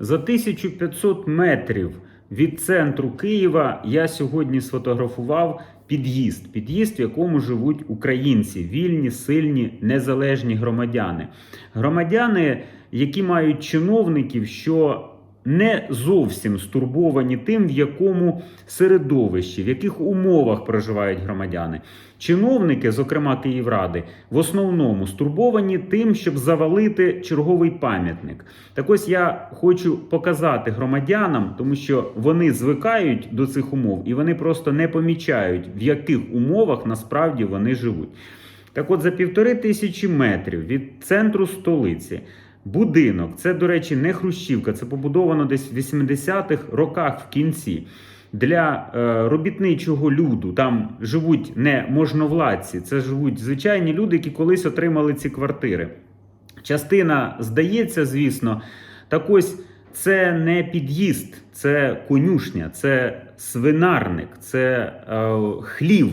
За 1500 метрів від центру Києва я сьогодні сфотографував під'їзд. Під'їзд, в якому живуть українці, вільні, сильні, незалежні громадяни. Громадяни, які мають чиновників, що не зовсім стурбовані тим, в якому середовищі, в яких умовах проживають громадяни. Чиновники, зокрема Київради, в основному стурбовані тим, щоб завалити черговий пам'ятник. Так ось я хочу показати громадянам, тому що вони звикають до цих умов і вони просто не помічають, в яких умовах насправді вони живуть. Так от за півтори тисячі метрів від центру столиці. Будинок, це, до речі, не Хрущівка, це побудовано десь в 80-х роках в кінці. Для е, робітничого люду там живуть не можновладці, це живуть звичайні люди, які колись отримали ці квартири. Частина здається, звісно, так ось це не під'їзд, це конюшня, це свинарник, це е, хлів,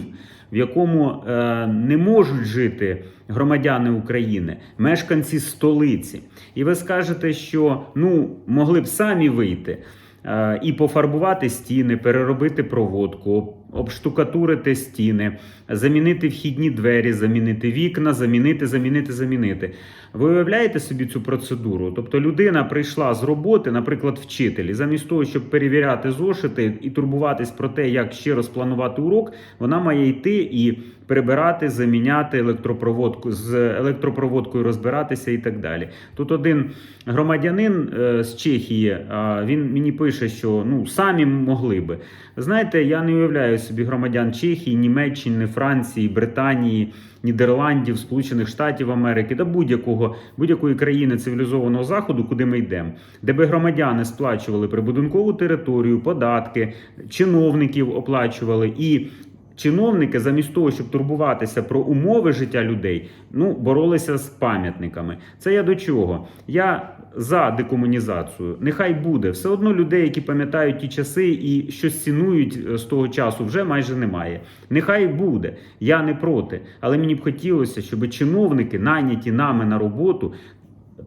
в якому е, не можуть жити громадяни України, мешканці столиці. І ви скажете, що ну могли б самі вийти. е, І пофарбувати стіни, переробити проводку, обштукатурити стіни, замінити вхідні двері, замінити вікна, замінити, замінити, замінити. Ви уявляєте собі цю процедуру? Тобто людина прийшла з роботи, наприклад, вчитель, і замість того, щоб перевіряти зошити і турбуватись про те, як ще розпланувати урок, вона має йти і прибирати, заміняти електропроводку з електропроводкою, розбиратися і так далі. Тут один громадянин е, з Чехії, він мені пише, що ну самі могли би. Знаєте, я не уявляю собі громадян Чехії, Німеччини, Франції, Британії, Нідерландів, Сполучених Штатів Америки та будь-якого будь-якої країни цивілізованого заходу, куди ми йдемо, де би громадяни сплачували прибудинкову територію, податки, чиновників оплачували і. Чиновники, замість того, щоб турбуватися про умови життя людей, ну боролися з пам'ятниками. Це я до чого? Я за декомунізацію. Нехай буде все одно людей, які пам'ятають ті часи і щось цінують е, з того часу, вже майже немає. Нехай буде. Я не проти. Але мені б хотілося, щоб чиновники, найняті нами на роботу,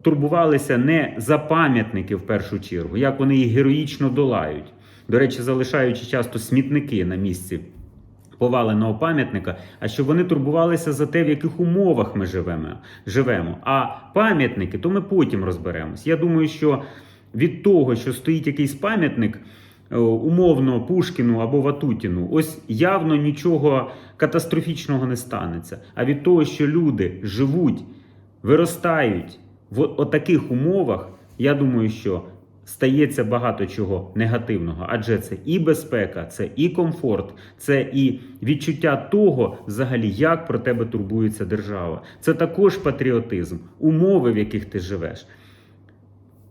турбувалися не за пам'ятники в першу чергу, як вони їх героїчно долають. До речі, залишаючи часто смітники на місці поваленого пам'ятника, а щоб вони турбувалися за те, в яких умовах ми живемо. живемо. А пам'ятники, то ми потім розберемось. Я думаю, що від того, що стоїть якийсь пам'ятник. е, Умовно Пушкіну або Ватутіну, ось явно нічого катастрофічного не станеться. А від того, що люди живуть, виростають в отаких умовах, я думаю, що стається багато чого негативного, адже це і безпека, це і комфорт, це і відчуття того, взагалі, як про тебе турбується держава. Це також патріотизм, умови, в яких ти живеш.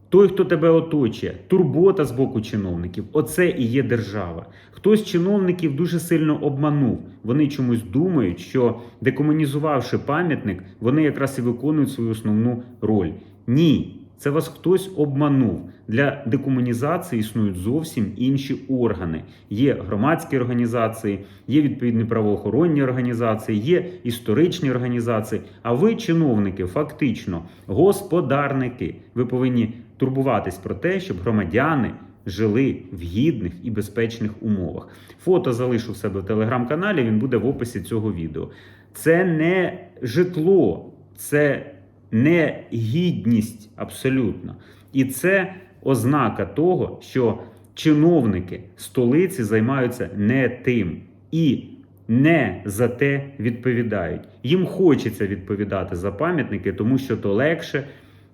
Той, хто тебе оточує, турбота з боку чиновників оце і є держава. Хтось чиновників дуже сильно обманув. Вони чомусь думають, що декомунізувавши пам'ятник, вони якраз і виконують свою основну роль. Ні, це вас хтось обманув. Для декомунізації існують зовсім інші органи. Є громадські організації, є відповідні правоохоронні організації, є історичні організації. А ви, чиновники, фактично господарники. Ви повинні турбуватись про те, щоб громадяни жили в гідних і безпечних умовах. Фото залишу в себе в телеграм-каналі. Він буде в описі цього відео. Це не житло, це не гідність абсолютно. І це ознака того, що чиновники столиці займаються не тим і не за те відповідають. Їм хочеться відповідати за пам'ятники, тому що то легше.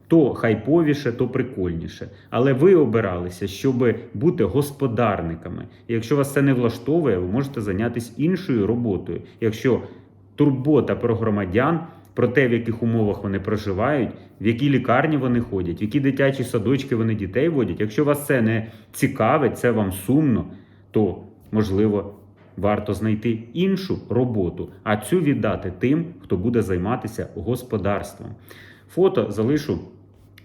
То хайповіше, то прикольніше. Але ви обиралися, щоб бути господарниками. Якщо вас це не влаштовує, ви можете зайнятися іншою роботою. Якщо турбота про громадян, про те, в яких умовах вони проживають, в які лікарні вони ходять, в які дитячі садочки вони дітей водять. Якщо вас це не цікавить, це вам сумно, то можливо. Варто знайти іншу роботу, а цю віддати тим, хто буде займатися господарством. Фото залишу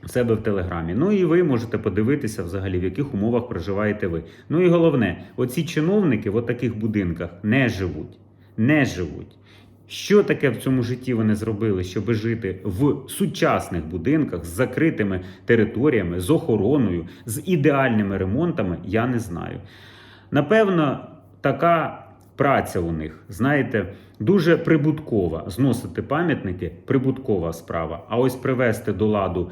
в себе в телеграмі. Ну і ви можете подивитися взагалі, в яких умовах проживаєте ви. Ну і головне, оці чиновники в таких будинках не живуть. Не живуть. Що таке в цьому житті вони зробили, щоб жити в сучасних будинках з закритими територіями, з охороною, з ідеальними ремонтами, я не знаю. Напевно, така праця у них, знаєте, дуже прибуткова. Зносити пам'ятники прибуткова справа. А ось привести до ладу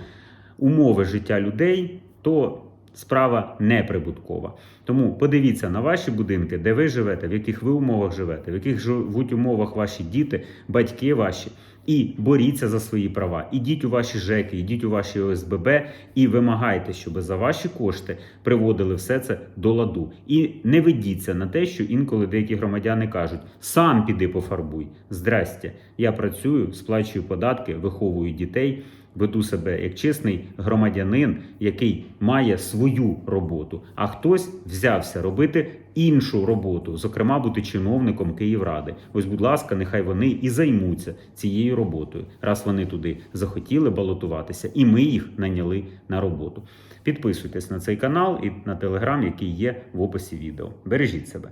умови життя людей, то справа неприбуткова. Тому подивіться на ваші будинки, де ви живете, в яких ви умовах живете, в яких живуть умовах ваші діти, батьки ваші. І боріться за свої права. Ідіть у ваші ЖЕКи, ідіть у ваші ОСББ і вимагайте, щоб за ваші кошти приводили все це до ладу. І не ведіться на те, що інколи деякі громадяни кажуть: сам піди пофарбуй. Здрастя, я працюю, сплачую податки, виховую дітей веду себе як чесний громадянин, який має свою роботу, а хтось взявся робити іншу роботу, зокрема бути чиновником Київради. Ось, будь ласка, нехай вони і займуться цією роботою, раз вони туди захотіли балотуватися, і ми їх наняли на роботу. Підписуйтесь на цей канал і на телеграм, який є в описі відео. Бережіть себе.